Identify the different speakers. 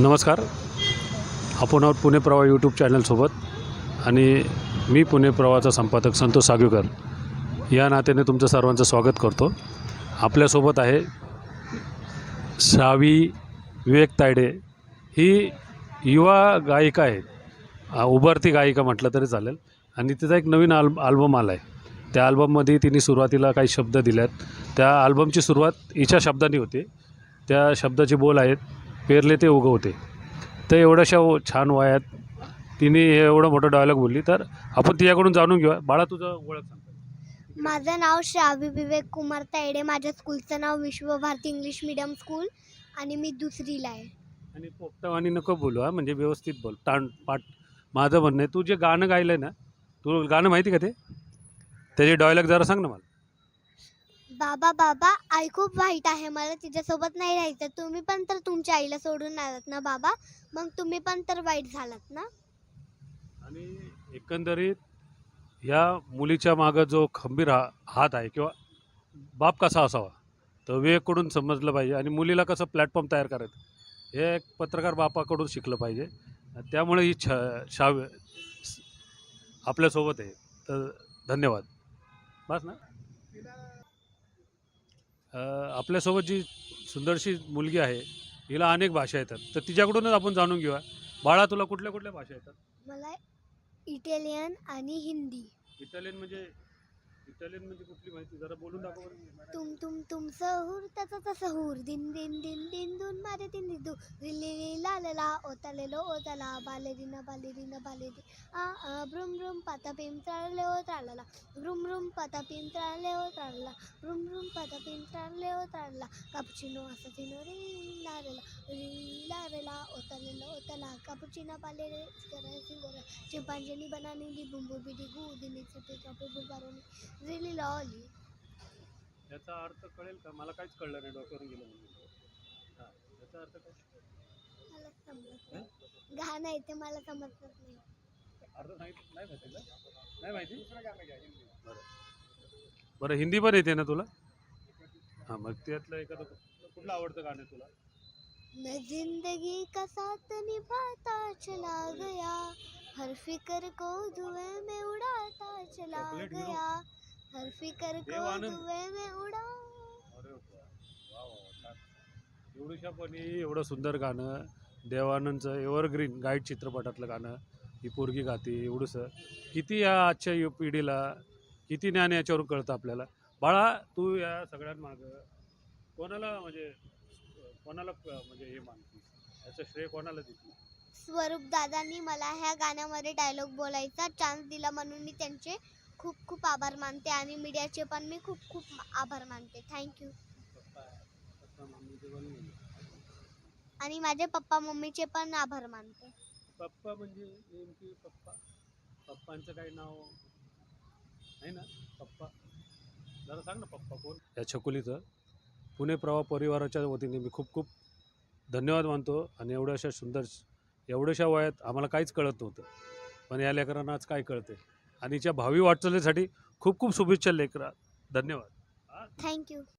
Speaker 1: नमस्कार. आपण आहोत पुणे प्रवाह यूट्यूब चॅनलसोबत आणि मी पुणे प्रवाहाचा संपादक संतोष सागवेकर. या नात्याने तुमचं सर्वांचं स्वागत करतो. आपल्यासोबत आहे श्रावी विवेक तायडे. ही युवा गायिका आहे. उभारती उभरती गायिका म्हटलं तरी चालेल. आणि तिचा एक नवीन आल आल्बम आला आहे त्या आल्बममध्ये तिने सुरुवातीला काही शब्द दिल्यात. त्या आल्बमची सुरुवात हिच्या शब्दांनी होते. त्या शब्दाचे बोल आहेत पेरले ते उगवते. तर एवढ्याशा छान वयात तिने एवढं मोठं डायलॉग बोलली तर आपण तिच्याकडून जाणून घेऊया. बाळा तुझं ओळख सांग.
Speaker 2: माझं नाव श्रावी विवेक कुमार तायडे. माझ्या स्कूलचं नाव विश्वभारती इंग्लिश मीडियम स्कूल आणि मी दुसरीला आहे.
Speaker 1: आणि पोपटावानी नको बोलू हा. म्हणजे व्यवस्थित बोल. ताण पाठ माझं म्हणणं आहे तू जे गाणं गायलं आहे ना तू गाणं माहिती का ते? त्याचे डायलॉग जरा सांग ना मला.
Speaker 2: बाबा बाबा आई खूप वाईट आहे. मला तिच्यासोबत नाही राहायचं. तुम्ही पण तर तुमच्या आईला सोडून आलात ना बाबा? मग तुम्ही पण तर वाईट झालात ना?
Speaker 1: आणि एकंदरीत या मुलीच्या मागं जो खंबीर हा हात आहे किंवा बाप कसा असावा तर वेकडून समजलं पाहिजे. आणि मुलीला कसं प्लॅटफॉर्म तयार करायचं हे एक पत्रकार बापाकडून शिकलं पाहिजे. त्यामुळे ही छ शाव आपल्यासोबत आहे. तर धन्यवाद. बस ना? आपल्यासोबत जी सुंदरशी मुलगी आहे हिला अनेक भाषा येतात. तर तिच्याकडूनच आपण जाणून घेऊया. बाळा तुला कुठल्या कुठल्या भाषा येतात?
Speaker 2: मला इटालियन आणि हिंदी.
Speaker 1: इटालियन म्हणजे इटालियन म्हणजे कुठली माहिती? जरा बोलून दाखव बरं.
Speaker 2: तुम तुम तुम सहूर त्याचा तसा हूर. दिन दिन दिन दिन दून मारे दिन दिन. दू रिली रि ला ला ला ओताले लो ओताला बाले दिना बाले दिना बाले दि आ आ ब्रुम ब्रुम पाता पिम त्राळले ओ त्राळला ब्रुम ब्रुम पाता पिम त्राळले ओ त्राळला ब्रुम ब्रुम पाता पिम त्राळले ओ त्राळला कापुचिनो असा तिनो रे ला रे ला. रि ला रे ला ओताले लो ओताला कापुचिना पाले रे करे सिंगोरा. चिंपांजनी बनानी दी बुंबू बिडी गू दिनी चटे कापे बुबारोनी रिली लॉली
Speaker 1: याचा अर्थ कळेल का? मला काहीच कळलं नाही डोक्यावरून गेलं म्हणजे हां याचा अर्थ काय?
Speaker 2: मला समजत नाही. गाणं आहे ते मला समजत नाही.
Speaker 1: अर्थ नाही नाही माहिती का नाही माहिती? बरं. बरं हिंदी पण येते ना तुला? हां मग त्यातलं एखादं कुठलं कुठलं आवडतं गाणं तुला?
Speaker 2: मैं जिंदगी का साथ निभाता चला गया हर फिक्र को धुएं में उड़ाता चला
Speaker 1: चॉकलेट हीरो.
Speaker 2: गया। हर फिक्र को
Speaker 1: देवानंद.
Speaker 2: धुएं में उड़ा।
Speaker 1: अरे वा वा वा छान. एवढूशा पण एवढं सुंदर गाणं देवानंदचं एव्हरग्रीन गाईड चित्रपटातलं गाणं ही पोरगी गाते एवढंसं. किती या आजच्या यु पिढीला किती ज्ञान याच्यावरून कळतं आपल्याला. बाळा तू या सगळ्यांमागं कोणाला म्हणजे कोणाला म्हणजे हे मानतीस याचं श्रेय कोणाला देते
Speaker 2: स्वरूप दादांनी मला ह्या गाण्यामध्ये डायलॉग बोलायचा चान्स दिला म्हणून मी त्यांचे खूप खूप आभार मानते आणि मीडियाचे पण मी खूप खूप आभार मानते. थँक्यू. आणि माझे पप्पा मम्मीचे पण आभार मानते.
Speaker 1: पप्पा म्हणजे नेमकी पप्पा? पप्पांचं काही नाव? आहे ना? पप्पा. जरा सांग ना पप्पा कोण? या छकुलीचं. पुणे प्रवाह परिवाराच्या वतीने मी खूप खूप धन्यवाद मानतो आणि एवढ्याशा सुंदर एवढ्याशा वयात आम्हाला काहीच कळत नव्हतं. पण या लेकरांना आज काय कळते आणि हिच्या भावी वाटचालीसाठी खूप खूप शुभेच्छा लेकरा धन्यवाद.
Speaker 2: थँक्यू